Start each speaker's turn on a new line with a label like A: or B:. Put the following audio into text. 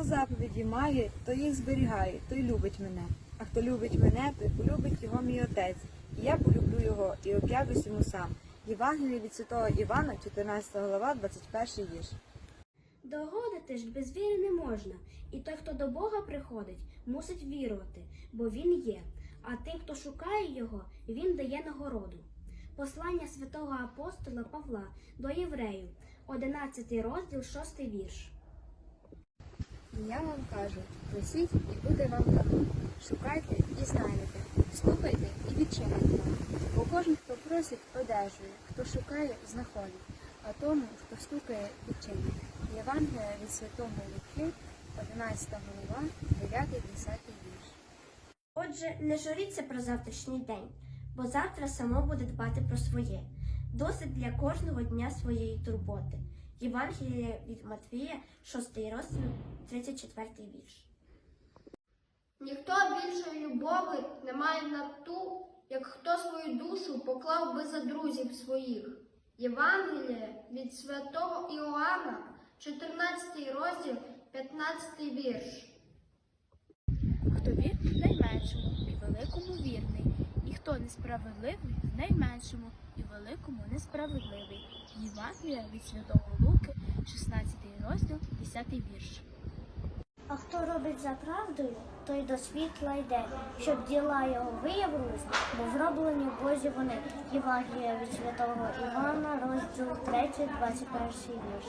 A: Хто заповіді має, той їх зберігає, той любить мене. А хто любить мене, той полюбить його мій отець. І я полюблю його і об'явлюсь йому сам. Євангеліє від святого Івана, 14 глава, 21 вірш.
B: Догодити ж без віри не можна, і той, хто до Бога приходить, мусить вірувати, бо Він є. А тим, хто шукає його, він дає нагороду. Послання святого апостола Павла до євреїв, 11 розділ, 6 вірш.
C: І я вам кажу, просіть і буде вам дано. Шукайте і знайдете, стукайте і відчините вам. Бо кожен, хто просить, одержує, хто шукає, знаходить, а тому, хто стукає, відчинить. Євангелія від Святого Луки, 11 глава, 9-10 вірш.
B: Отже, не журіться про завтрашній день, бо завтра само буде дбати про своє. Досить для кожного дня своєї турботи. Євангеліє від Матвія, 6 розділ, 34 вірш.
D: Ніхто більшої любові не має на ту, як хто свою душу поклав би за друзів своїх. Євангеліє від святого Іоанна, 14 розділ, 15 вірш.
E: Хто вірний найменшому і великому вірний, хто несправедливий в найменшому і великому несправедливий. Євангелія від Святого Луки, 16 розділ, 10 вірш.
F: А хто робить за правдою, той до світла йде, щоб діла його виявились, бо зроблені в Бозі вони. Євангелія від святого Івана, розділ 3, 21 вірш.